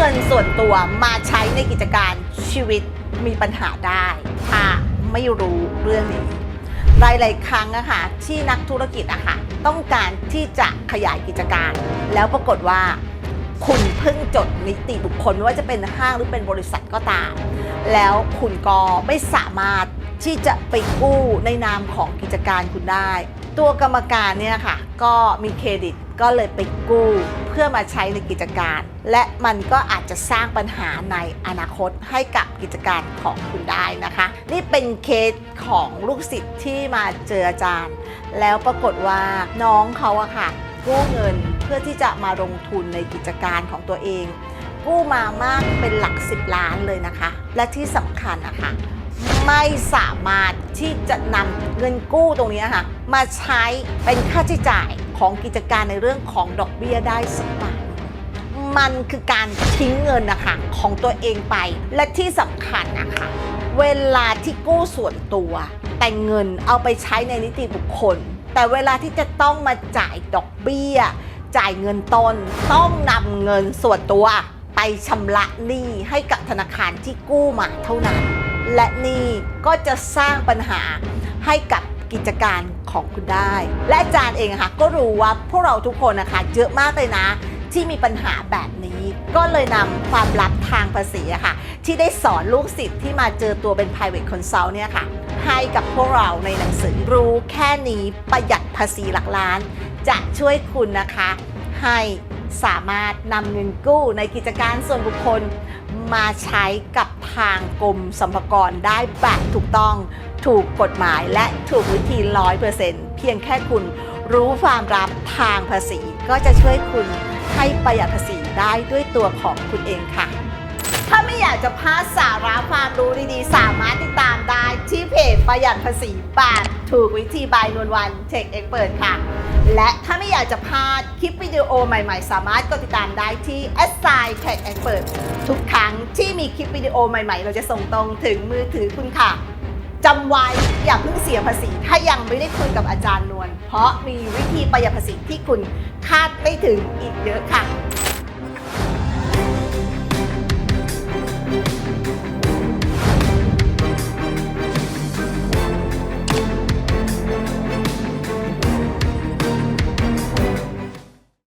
เงินส่วนตัวมาใช้ในกิจการชีวิตมีปัญหาได้ ถ้าไม่รู้เรื่องนี้หลาย ๆ ครั้งอะค่ะที่นักธุรกิจอะค่ะต้องการที่จะขยายกิจการ แล้วปรากฏว่า คุณเพิ่งจดนิติบุคคลไม่ว่าจะเป็นห้างหรือเป็นบริษัทก็ตาม แล้วคุณก็ไม่สามารถที่จะไปกู้ในนามของกิจการคุณได้ ตัวกรรมการเนี่ยค่ะก็มีเครดิตก็เลยไปกู้ พื่อมาใช้ในกิจการ และมันก็อาจจะสร้างปัญหาในอนาคตให้กับกิจการของคุณได้นะคะ นี่เป็นเคสของลูกศิษย์ที่มาเจออาจารย์ แล้วปรากฏว่าน้องเขาอะค่ะกู้เงินเพื่อที่จะมาลงทุนในกิจการของตัวเอง กู้มามากเป็นหลักสิบล้านเลยนะคะ และที่สำคัญนะคะ ไม่สามารถที่จะนำเงินกู้ตรงนี้ค่ะมาใช้เป็นค่าใช้จ่ายของกิจการในเรื่องของดอกเบี้ยได้สักบาทมันคือการทิ้งเงินนะคะของตัวเองไป และที่สำคัญนะคะเวลาที่กู้ส่วนตัว แต่เงินเอาไปใช้ในนิติบุคคล แต่เวลาที่จะต้องมาจ่ายดอกเบี้ย จ่ายเงินต้น ต้องนำเงินส่วนตัว ไปชำระหนี้ให้กับธนาคารที่กู้มาเท่านั้น และนี่ก็จะสร้างปัญหาให้กับกิจการของคุณได้ และอาจารย์เองค่ะก็รู้ว่าพวกเราทุกคนนะคะเยอะมากเลยนะ ที่มีปัญหาแบบนี้ ก็เลยนำความลับทางภาษีค่ะ ที่ได้สอนลูกศิษย์ที่มาเจอตัวเป็น private consult เนี่ยค่ะ ให้กับพวกเราในหนังสือรู้แค่นี้ประหยัดภาษีหลักล้าน จะช่วยคุณนะคะ ให้สามารถนำเงินกู้ในกิจการส่วนบุคคล มาใช้กับทางกรมสรรพากรได้แบบถูกต้องถูกกฎหมายและถูกวิธี 100%เพียงแค่คุณรู้ความรับทางภาษี ก็จะช่วยคุณให้ประหยัดภาษีได้ด้วยตัวของคุณเองค่ะ ถ้าไม่อยากจะพลาดสาระความรู้ดีๆ สามารถติดตามได้ที่เพจประหยัดภาษีบาทถูกวิธีบายนวลวันเทคเอ็กเปิดค่ะ และถ้าไม่อยากจะพลาดคลิปวิดีโอใหม่ๆ สามารถกดติดตามได้ที่ s อ i t e c h Expert ทุกครั้งที่มีคลิปวิดีโอใหม่ๆ เราจะส่งตรงถึงมือถือคุณค่ะจำไว้อย่าเพิ่งเสียภาษี ถ้ายังไม่ได้คุยกับอาจารย์นวลเพราะมีวิธีประหยัดภาษีที่คุณคาดไม่ถึงอีกเยอะค่ะ